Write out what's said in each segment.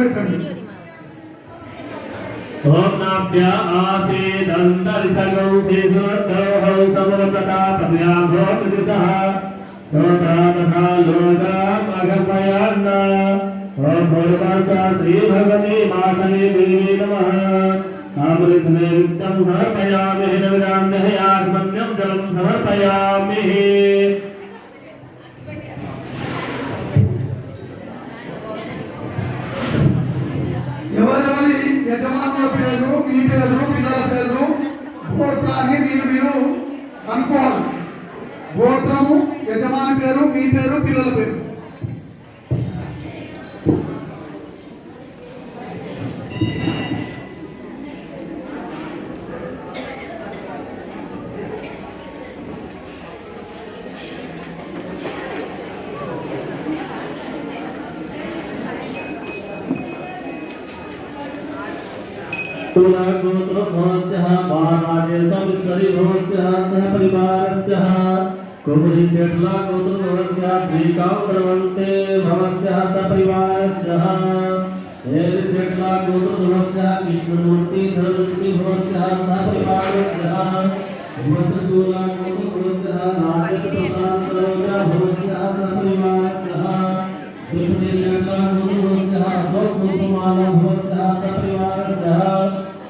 పెట్టండి ఓంనాభ్య ఆసీదంతరిసగౌ శేషోద్ధౌ సమవతకా పర్యాభో నిసహ సోతాతకా లోకాం అగమయాన్న ఓం భూర్వాసా శ్రీ భగవతి మాసనే దేవి నమః అమృత నైవేద్యం సమర్పయామి హిరవిరాం దహయాత్మన్యం జలం సమర్పయామి యజమానుల పేర్లు మీ పిల్లలు పిల్లల పేర్లు గోత్రాన్ని మీరు మీరు అనుకోవాలి. గోత్రము యజమాని పేరు మీ పేరు పిల్లల పేరు. तुलागोत्रोद्भवस्यः महाराजेशवित्सरिभवस्यः सह परिवारस्यः कुमुदि कुमुदी शेठलागोत्रोद्भवस्यः श्रीकान्तरवन्ते भवस्यः सह सपरिवारस्यः हेरि शेठलागोत्रोद्भवस्यः कृष्णमूर्ति धनलक्ष्मी भवस्यः सपरिवारस्यः हिमन्ततुलागोत्रोद्भवस्यः राजप्रसादसरोजा भवस्यः सपरिवारस्यः तिरुपति शेठलागोत्रोद्भवस्यः भवकुसुमाला भवस्यः सपरिवारस्यः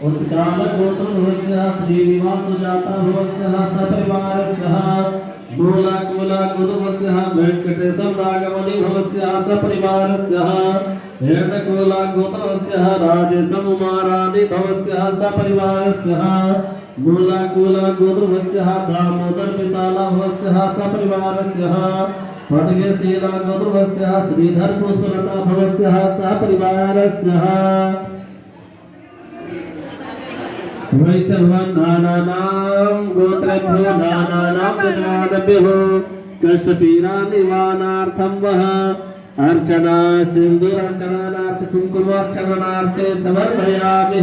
उत्कालगोत्रभवस्यः श्रीनिवासजाता भवस्यः सपरिवारस्यः मूलाकुलाकुलभवस्यः वेङ्कटेशं राघवनि भवस्यः सपरिवारस्यः हेर्णकुलागोत्रवस्यः राजेशं उमाराणि भवस्यः सपरिवारस्यः मूलाकुलागोत्रवस्यः दामोदर विशाला भवस्यः सपरिवारस्यः। पटगशीलागोत्रवस्यः श्रीधर पुष्पलता भवस्यः सपरिवारस्यः वैश्रवन्नानां गोत्रेभ्यो, नानानां यजमानेभ्यो कष्टपीडा वः। अर्चना सिन्दूरार्चनार्थ कुङ्कुमार्चनार्थे समर्पयामि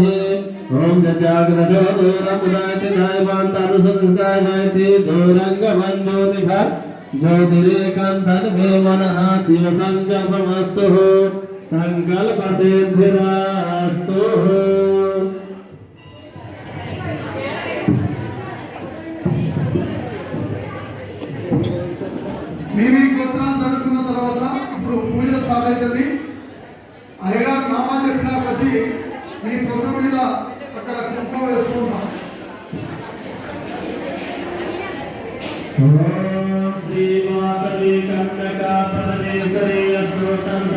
ॐ जजाग्रजो दूरमुदायति धायवान्तानुसंस्कायति दूरङ्गमञ्जोतिभ ज्योतिरेकान्तन् मे मनः शिवसङ्कल्पमस्तु सङ्कल्पसिद्धिरास्तु మీ మీ గోత్రాలు జరుపుకున్న తర్వాత ఇప్పుడు పూజ స్టార్ట్ అవుతుంది అయ్యగారు నామాలు చెప్పిన కొద్దీ మీ పొద్దు మీద అక్కడ కుంకుమ వేసుకుంటాం tan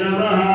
ನಮಃ